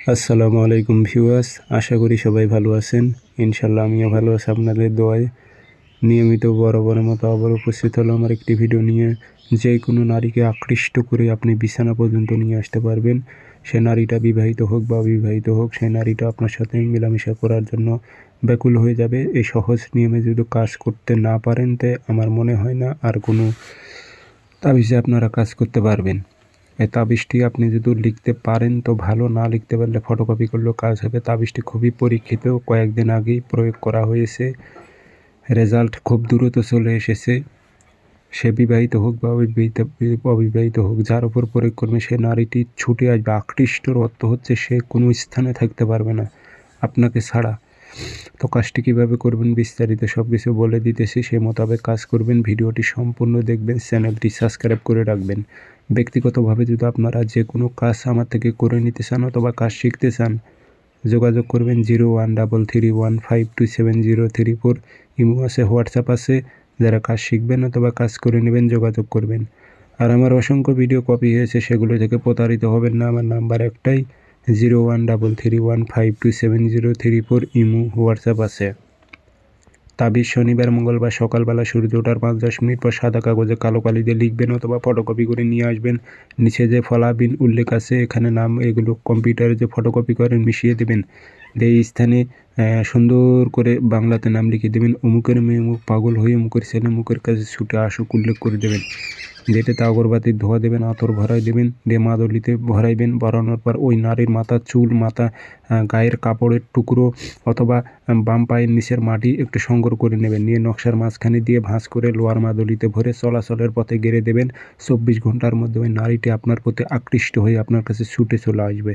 আসসালামু আলাইকুম ভিউয়ার্স, আশা করি সবাই ভালো আছেন। ইনশাল্লাহ আমিও ভালো আছি আপনাদের দোয়ায়। নিয়মিত বরাবরের মতো আবার উপস্থিত হলো আমার একটি ভিডিও নিয়ে। যে কোনো নারীকে আকৃষ্ট করে আপনি বিছানা পর্যন্ত নিয়ে আসতে পারবেন। সে নারীটা বিবাহিত হোক বা অবিবাহিত হোক সেই নারীটা আপনার সাথে মেলামেশা করার জন্য ব্যাকুল হয়ে যাবে। এই সহজ নিয়মে যদি কাজ করতে না পারেন তে আমার মনে হয় না আর কোনো তাবিজে আপনারা কাজ করতে পারবেন। এই তাবিজটি আপনি যদি লিখতে পারেন, তো ভালো। না লিখতে পারলে ফটোকপি করলেও কাজ হবে। তাবিজটি খুবই পরীক্ষিত কয়েকদিন আগেই প্রয়োগ করা হয়েছে। রেজাল্ট খুব দ্রুত চলে এসেছে। সে বিবাহিত হোক বা অবিবাহিত হোক, যার উপর প্রয়োগ করবে সে নারীটি ছুটে আসবে। আকৃষ্টর অর্থ হচ্ছে সে কোনো স্থানে থাকতে পারবে না, আপনাকে ছাড়া। তো কাজটি কীভাবে করবেন বিস্তারিত সব কিছু বলে দিতেছি। সে মোতাবেক কাজ করবেন, ভিডিওটি সম্পূর্ণ দেখবেন, চ্যানেলটি সাবস্ক্রাইব করে রাখবেন। ব্যক্তিগতভাবে যদি আপনারা যে কোনো কাজ আমার থেকে করে নিতে চান অথবা কাজ শিখতে চান, যোগাযোগ করবেন zero one double three one five two seven zero three four. Imo আছে, হোয়াটসঅ্যাপ আছে। যারা কাজ শিখবেন অথবা কাজ করে নেবেন, যোগাযোগ করবেন। আর আমার অসংখ্য ভিডিও কপি হয়েছে, সেগুলো থেকে প্রতারিত হবেন না। আমার নাম্বার একটাই, zero one double three one five two seven zero three four. Imo, WhatsApp আছে। তাবিজ শনিবার মঙ্গলবার সকালবেলা সূর্য ওঠার পাঁচ দশ মিনিট পর সাদা কাগজে কালো কালি দিয়ে লিখবেন অথবা ফটোকপি করে নিয়ে আসবেন। নিচে যে ফলাবিন উল্লেখ আছে, এখানে নাম, এগুলো কম্পিউটারে যে ফটোকপি করেন মিশিয়ে দেবেন। এই স্থানে সুন্দর করে বাংলাতে নাম লিখে দেবেন, অমুকের মেয়ে অমুক পাগল হয়ে অমুকের ছেলে মুখের কাছে ছুটে আসুক উল্লেখ করে দেবেন। যেটাতে আগরবাতির ধোয়া দেবেন, আতর ভরাই দেবেন, দে মাদলিতে ভরাইবেন, ভরানোর পর ওই নারীর মাথা, চুল, মাথা গায়ের কাপড়ের টুকরো অথবা বাম পায়ের নিচের মাটি একটু সংগ্রহ করে নেবেন। নিয়ে নকশার মাঝখানে দিয়ে ভাঁজ করে লোয়ার মাদলিতে ভরে চলাচলের পথে গেড়ে দেবেন। চব্বিশ ঘণ্টার মধ্যে ওই নারীটি আপনার প্রতি আকৃষ্ট হয়ে আপনার কাছে ছুটে চলে আসবে।